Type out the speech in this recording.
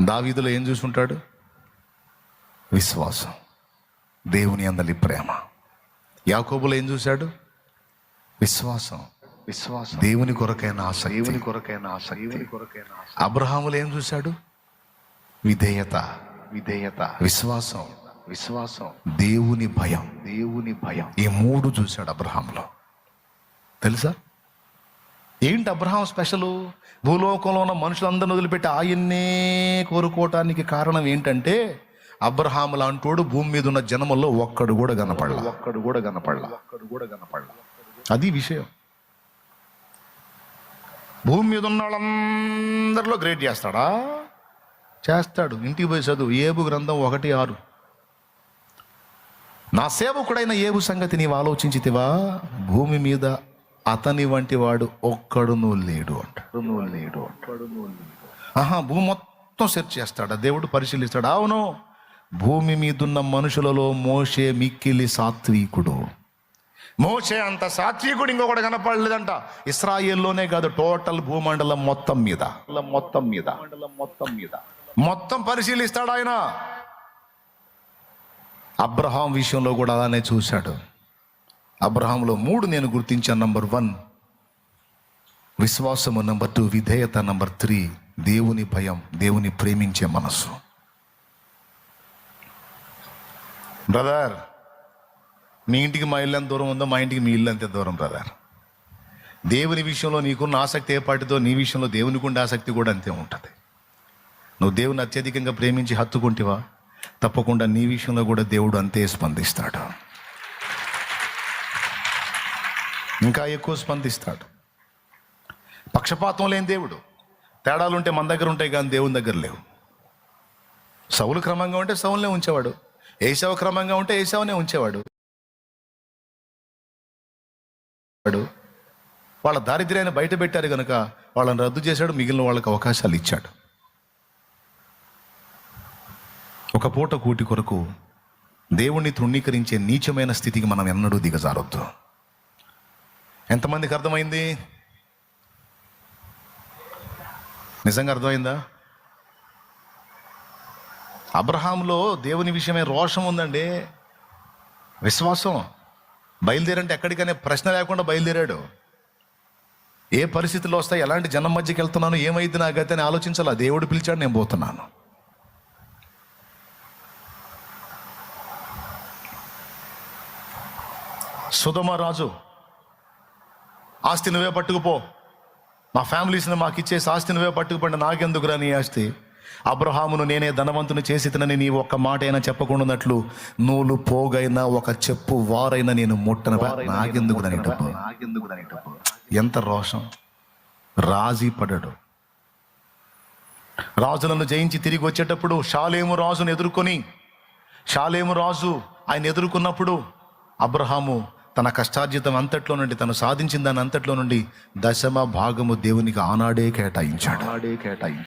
దావీదులో ఏం చూసుంటాడు విశ్వాసం. దేవుని అందలి ప్రేమ. యాకోబులో ఏం చూశాడు? విశ్వాసం. విశ్వాసం. దేవుని కొరకైన ఆసక్తి దేవుని కొరకైన ఆశ దేవుని కొరకైన ఆశ అబ్రహాములో ఏం చూశాడు? విధేయత. విధేయత. విశ్వాసం. విశ్వాసం. దేవుని భయం. దేవుని భయం. ఈ మూడు చూశాడు అబ్రహాంలో తెలుసా? ఏంటి అబ్రహాం స్పెషల్? భూలోకంలో ఉన్న మనుషులందరిని వదిలిపెట్టి ఆయన్నే కోరుకోవటానికి కారణం ఏంటంటే అబ్రహాం లాంటోడు భూమి మీద ఉన్న జనముల్లో ఒక్కడు కూడా కనపడలా. ఒక్కడు కూడా కనపడలా. ఒక్కడు కూడా కనపడలా. అది విషయం. భూమి మీద ఉన్న వాళ్ళందరిలో గ్రేట్ చేస్తాడా? చేస్తాడు. ఇంటికి పోయి చదువు. ఏబు గ్రంథం ఒకటి ఆరు. నా సేవకుడైన ఏబు సంగతి నీవు ఆలోచించితివా? భూమి మీద అతని వంటి వాడు ఒక్కడును లేడు అంటాడు నువ్వు లేడు లేడు. ఆహా భూమి మొత్తం సెర్చ్ చేస్తాడు. దేవుడు పరిశీలిస్తాడు. అవును భూమి మీదున్న మనుషులలో మోషే మిక్కిలి సాత్వికుడు. మోషే అంత సాత్వికుడు ఇంకొకటి కనపడలేదంట. ఇస్రాయేల్లోనే కాదు టోటల్ భూమండలం మొత్తం మీద. మొత్తం మీద. మండలం మొత్తం మీద. మొత్తం పరిశీలిస్తాడు ఆయన. అబ్రహాం విషయంలో కూడా అలానే చూశాడు. అబ్రహాంలో మూడు నేను గుర్తించాను. నంబర్ వన్ విశ్వాసము. నంబర్ టూ విధేయత. నంబర్ త్రీ దేవుని భయం దేవుని ప్రేమించే మనస్సు. బ్రదర్ మీ ఇంటికి మా ఇల్లు ఎంత దూరం ఉందో మా ఇంటికి మీ ఇల్లు అంతే దూరం బ్రదర్ దేవుని విషయంలో నీకున్న ఆసక్తి ఏ పాటితో నీ విషయంలో దేవునికి ఉండే ఆసక్తి కూడా అంతే ఉంటుంది. నువ్వు దేవుని అత్యధికంగా ప్రేమించి హత్తుకుంటివా? తప్పకుండా నీ విషయంలో కూడా దేవుడు అంతే స్పందిస్తాడు. ఇంకా ఎక్కువ స్పందిస్తాడు. పక్షపాతం లేని దేవుడు. తేడాలు ఉంటే మన దగ్గర ఉంటాయి కానీ దేవుని దగ్గర లేవు. సౌలు క్రమంగా ఉంటే సౌలునే ఉంచేవాడు. ఏసవ క్రమంగా ఉంటే ఏసవనే ఉంచేవాడు. వాడు వాళ్ళ దారిద్ర్యాన్ని బయట పెట్టారు కనుక వాళ్ళని రద్దు చేశాడు మిగిలిన వాళ్ళకి అవకాశాలు ఇచ్చాడు. ఒక పూట కూటి కొరకు దేవుణ్ణి తృణీకరించే నీచమైన స్థితికి మనం ఎన్నడూ దిగజారొద్దు. ఎంతమందికి అర్థమైంది? నిజంగా అర్థమైందా? అబ్రహాంలో దేవుని విషయమే రోషం ఉందండి. విశ్వాసం. బయలుదేరంటే ఎక్కడికనే ప్రశ్న లేకుండా బయలుదేరాడు. ఏ పరిస్థితుల్లో వస్తాయి? ఎలాంటి జనం మధ్యకి వెళ్తున్నాను? ఏమైంది నా గతి అని ఆలోచించాలా? దేవుడు పిలిచాడు నేను పోతున్నాను. సుధమ రాజు ఆస్తి నువ్వే పట్టుకుపో. మా ఫ్యామిలీస్ని మాకు ఇచ్చేసి ఆస్తి నువ్వే పట్టుకుపండి నాకెందుకురా నీ ఆస్తి? అబ్రహామును నేనే ధనవంతుని చేసితనని నీ ఒక్క మాట అయినా చెప్పకుండానట్లు నూలు పోగైనా ఒక చెప్పు వారైనా నేను ముట్టన. నాకెందుకు దాని డబ్బు? ఎంత రోషం? రాజీ పడ్డాడు రాజులను జయించి తిరిగి వచ్చేటప్పుడు షాలేము రాజును ఎదుర్కొని షాలేము రాజు ఆయన ఎదుర్కొన్నప్పుడు అబ్రహాము తన కష్టార్జితం అంతట్లో నుండి తను సాధించిన దాని అంతట్లో నుండి దశమ భాగము దేవునికి ఆనాడే కేటాయించాడు. ఆడే కేటాయి